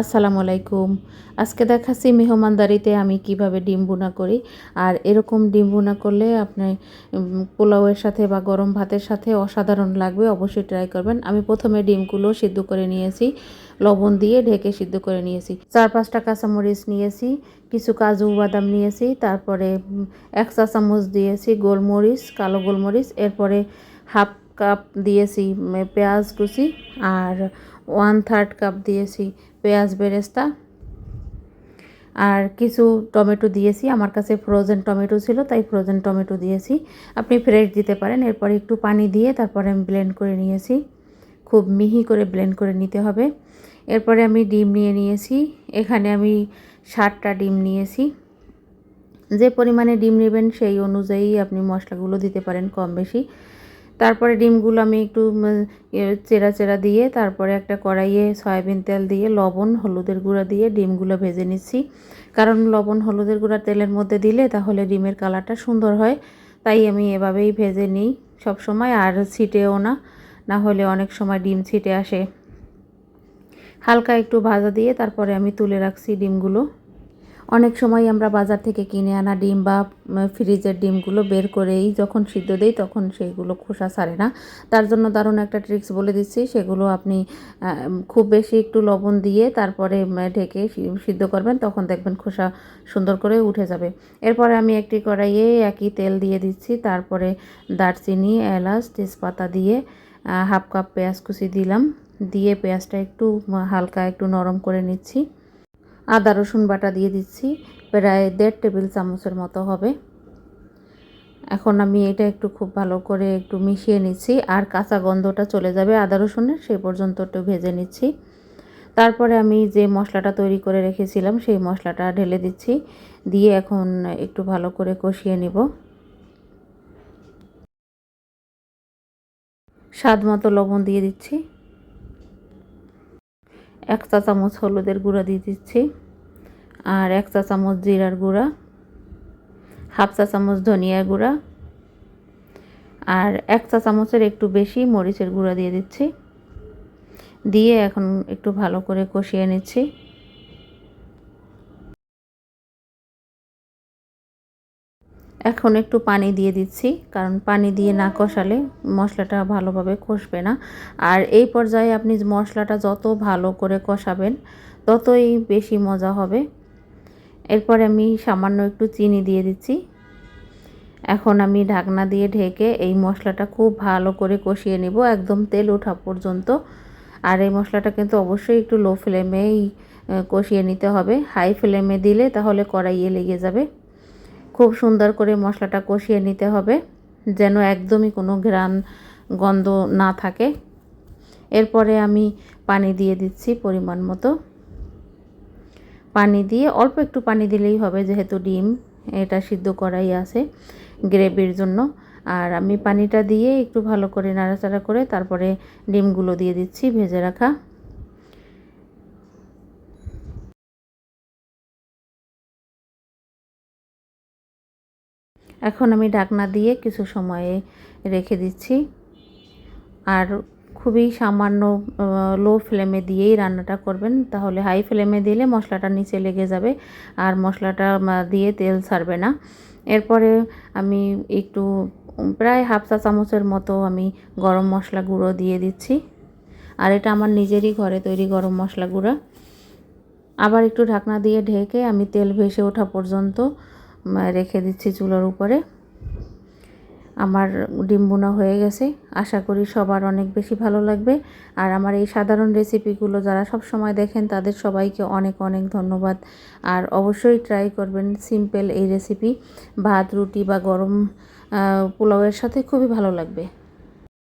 আসসালামু আলাইকুম। আজকে দেখাচ্ছি মেহমানদারিতে আমি কীভাবে ডিম বোনা করি। আর এরকম ডিম বোনা করলে আপনি পোলাওয়ের সাথে বা গরম ভাতের সাথে অসাধারণ লাগবে, অবশ্যই ট্রাই করবেন। আমি প্রথমে ডিমগুলো সিদ্ধ করে নিয়েছি, লবণ দিয়ে ঢেকে সিদ্ধ করে নিয়েছি। চার পাঁচটা কাঁচামরিচ নিয়েছি, কিছু কাজু বাদাম নিয়েছি, তারপরে এক চা চামচ দিয়েছি গোলমরিচ, কালো গোলমরিচ, এরপরে হাফ কাপ দিয়েছি পেঁয়াজ কুচি আর ওয়ান থার্ড কাপ দিয়েছি পেঁয়াজ বেরেস্তা। আর কিছু টমেটো দিয়েছি, আমার কাছে ফ্রোজেন টমেটো ছিল, তাই ফ্রোজেন টমেটো দিয়েছি। আপনি ফ্রেশ দিতে পারেন, এরপরে একটু পানি দিয়ে তারপরে আমি ব্লেন্ড করে নিয়েছি। খুব মিহি করে ব্লেন্ড করে নিতে হবে। এরপরে আমি ডিম নিয়ে নিয়েছি, এখানে আমি ষাটটা ডিম নিয়েছি। যে পরিমাণে ডিম নেবেন সেই অনুযায়ী আপনি মশলাগুলো দিতে পারেন কম বেশি। তারপরে ডিমগুলো আমি একটু চেরা চেরা দিয়ে তারপরে একটা কড়াইয়ে সয়াবিন তেল দিয়ে, লবণ, হলুদের গুঁড়া দিয়ে ডিমগুলো ভেজে নিচ্ছি। কারণ লবণ, হলুদের গুঁড়া তেলের মধ্যে দিলে তাহলে ডিমের কালারটা সুন্দর হয়। তাই আমি এভাবেই ভেজে নিই সব সময় আর ছিটেও না না হলে অনেক সময় ডিম ছিটে আসে। হালকা একটু ভাজা দিয়ে তারপরে আমি তুলে রাখছি ডিমগুলো। অনেক সময় আমরা বাজার থেকে কিনে আনা ডিম বা ফ্রিজের ডিমগুলো বের করেই যখন সিদ্ধ দেই তখন সেইগুলো খোসা ছাড়ে না। তার জন্য দারুণ একটা ট্রিক্স বলে দিচ্ছি। সেগুলো আপনি খুব বেশি একটু লবণ দিয়ে তারপরে ঢেকে সিদ্ধ করবেন তখন দেখবেন খোসা সুন্দর করে উঠে যাবে। এরপরে আমি একটি কড়াইয়ে একই তেল দিয়ে দিচ্ছি। তারপরে দারচিনি, এলাচ, তেজপাতা দিয়ে হাফ কাপ পেঁয়াজ কুচি দিলাম। দিয়ে পেঁয়াজটা একটু হালকা একটু নরম করে নিচ্ছি। আদা, রসুন বাটা দিয়ে দিচ্ছি। প্রায় দেড় টেবিল চামচের মতো হবে। এখন আমি এটা একটু খুব ভালো করে একটু মিশিয়ে নিচ্ছি। আর কাঁচা গন্ধটা চলে যাবে আদা, রসুনের, সেই পর্যন্ত একটু ভেজে নিচ্ছি। তারপরে আমি যে মশলাটা তৈরি করে রেখেছিলাম, সেই মশলাটা ঢেলে দিচ্ছি। দিয়ে এখন একটু ভালো করে কষিয়ে নিব। স্বাদ মতো লবণ দিয়ে দিচ্ছি। এক চা চামচ হলুদের গুঁড়া দিয়ে দিচ্ছি আর এক চা চামচ জিরার গুঁড়া, হাফ চা চামচ ধনিয়ার গুঁড়া আর এক চা চামচের একটু বেশি মরিচের গুঁড়া দিয়ে দিচ্ছি। দিয়ে এখন একটু ভালো করে কষিয়ে নিচ্ছি। এখন একটু পানি দিয়ে দিচ্ছি, কারণ পানি দিয়ে না কষালে মশলাটা ভালোভাবে কষবে না। আর এই পর্যায়ে আপনি মশলাটা যত ভালো করে কষাবেন, ততই বেশি মজা হবে। এরপরে আমি সামান্য একটু চিনি দিয়ে দিচ্ছি। এখন আমি ঢাকনা দিয়ে ঢেকে এই মশলাটা খুব ভালো করে কষিয়ে নেব, একদম তেল ওঠা পর্যন্ত। আর এই মশলাটা কিন্তু অবশ্যই একটু লো ফ্লেমেই কষিয়ে নিতে হবে। হাই ফ্লেমে দিলে তাহলে কড়াইয়ে লেগে যাবে। খুব সুন্দর করে মশলাটা কষিয়ে নিতে হবে, যেন একদমই কোনো ঘ্রাণ গন্ধ না থাকে। এরপরে আমি পানি দিয়ে দিচ্ছি পরিমাণ মতো। পানি দিয়ে অল্প একটু পানি দিলেই হবে, যেহেতু ডিম এটা সিদ্ধ করাই আছে গ্রেভির জন্য। আর আমি পানিটা দিয়ে একটু ভালো করে নাড়াচাড়া করে তারপরে ডিমগুলো দিয়ে দিচ্ছি ভেজে রাখা। এখন আমি ঢাকনা দিয়ে কিছু সময়ে রেখে দিচ্ছি। আর খুবই সামান্য লো ফ্লেমে দিয়েই রান্নাটা করবেন। তাহলে হাই ফ্লেমে দিলে মশলাটা নিচে লেগে যাবে আর মশলাটা দিয়ে তেল ছাড়বে না। এরপরে আমি একটু প্রায় হাফ চা চামচের মতো আমি গরম মশলা গুঁড়ো দিয়ে দিচ্ছি। আর এটা আমার নিজেরই ঘরে তৈরি গরম মশলা গুঁড়া। আবার একটু ঢাকনা দিয়ে ঢেকে আমি তেল ভেসে ওঠা পর্যন্ত রেখে দিচ্ছি চুলার উপরে। আমার ডিম বোনা হয়ে গেছে। আশা করি সবার অনেক বেশি ভালো লাগবে। আর আমার এই সাধারণ রেসিপিগুলো যারা সব সময় দেখেন, তাদের সবাইকে অনেক অনেক ধন্যবাদ। আর অবশ্যই ট্রাই করবেন সিম্পল এই রেসিপি ভাত, রুটি বা গরম পোলাওয়ের সাথে খুবই ভালো লাগবে।